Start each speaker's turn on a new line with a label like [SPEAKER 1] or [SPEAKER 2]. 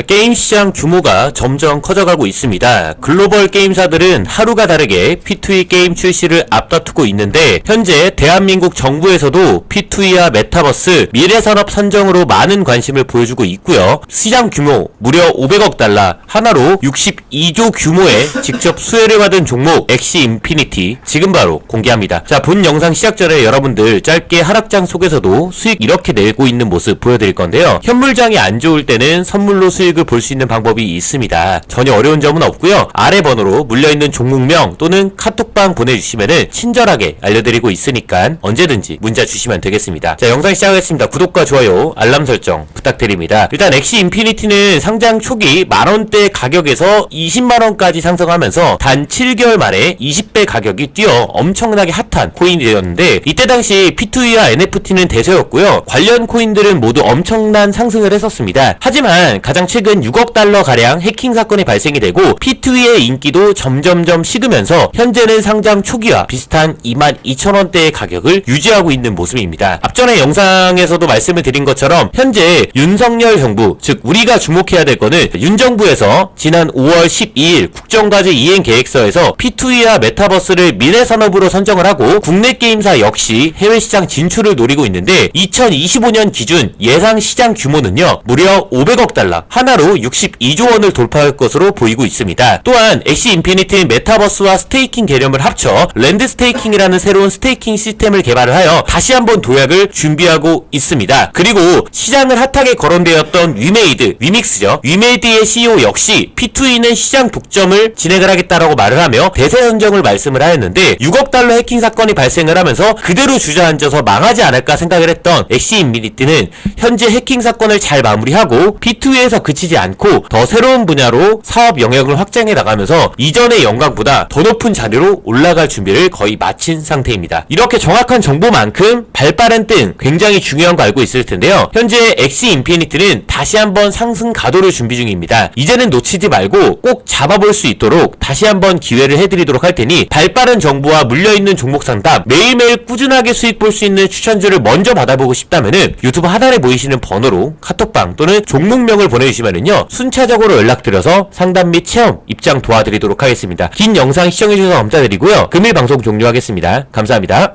[SPEAKER 1] 자, 게임 시장 규모가 점점 커져가고 있습니다. 글로벌 게임사들은 하루가 다르게 P2E 게임 출시를 앞다투고 있는데 현재 대한민국 정부에서도 P2E와 메타버스 미래산업 선정으로 많은 관심을 보여주고 있고요. 시장 규모 무려 500억 달러 하나로 62조 규모의 직접 수혜를 받은 종목 엑시 인피니티 지금 바로 공개합니다. 자, 본 영상 시작 전에 여러분들 짧게 하락장 속에서도 수익 이렇게 내고 있는 모습 보여드릴 건데요. 현물장이 안 좋을 때는 선물로 수익 을 볼 수 있는 방법이 있습니다. 전혀 어려운 점은 없고요. 아래 번호로 물려있는 종목명 또는 카톡방 보내주시면은 친절하게 알려드리고 있으니까 언제든지 문자 주시면 되겠습니다. 자, 영상 시작하겠습니다. 구독과 좋아요, 알람 설정 부탁드립니다. 일단 엑시 인피니티는 상장 초기 만원대 가격에서 20만원까지 상승하면서 단 7개월 만에 20배 가격이 뛰어 엄청나게 핫한 코인이 되었는데 이때 당시 P2E와 NFT는 대세였고요. 관련 코인들은 모두 엄청난 상승을 했었습니다. 하지만 가장 최근 6억 달러 가량 해킹 사건이 발생이 되고 P2E의 인기도 점점점 식으면서 현재는 상장 초기와 비슷한 22,000원대의 가격을 유지하고 있는 모습입니다. 앞전에 영상에서도 말씀을 드린 것처럼 현재 윤석열 정부, 즉 우리가 주목해야 될 거는 윤 정부에서 지난 5월 12일 국정과제 이행 계획서에서 P2E와 메타버스를 미래 산업으로 선정을 하고 국내 게임사 역시 해외 시장 진출을 노리고 있는데 2025년 기준 예상 시장 규모는요 무려 500억 달러 하나로 62조 원을 돌파할 것으로 보이고 있습니다. 또한 엑시 인피니티 메타버스와 스테이킹 개념을 합쳐 랜드 스테이킹이라는 새로운 스테이킹 시스템을 개발을 하여 다시 한번 도약을 준비하고 있습니다. 그리고 시장을 핫하게 거론되었던 위메이드, 위믹스죠. 위메이드의 CEO 역시 P2E는 시장 독점을 진행을 하겠다라고 말을 하며 대세 선정을 말씀을 하였는데 6억 달러 해킹 사건이 발생을 하면서 그대로 주저앉아서 망하지 않을까 생각을 했던 엑시 인피니티는 현재 해킹 사건을 잘 마무리하고 P2E에서 그 치지 않고 더 새로운 분야로 사업 영역을 확장해 나가면서 이전의 영광보다 더 높은 자리로 올라갈 준비를 거의 마친 상태입니다. 이렇게 정확한 정보만큼 발빠른 뜬 굉장히 중요한 거 알고 있을 텐데요. 현재 엑시 인피니티는 다시 한번 상승 가도를 준비 중입니다. 이제는 놓치지 말고 꼭 잡아볼 수 있도록 다시 한번 기회를 해드리도록 할 테니 발빠른 정보와 물려있는 종목 상담 매일매일 꾸준하게 수익 볼 수 있는 추천주를 먼저 받아보고 싶다면은 유튜브 하단에 보이시는 번호로 카톡방 또는 종목명을 보내주 시면은요 순차적으로 연락드려서 상담 및 체험 입장 도와드리도록 하겠습니다. 긴 영상 시청해주셔서 감사드리고요. 금일 방송 종료하겠습니다. 감사합니다.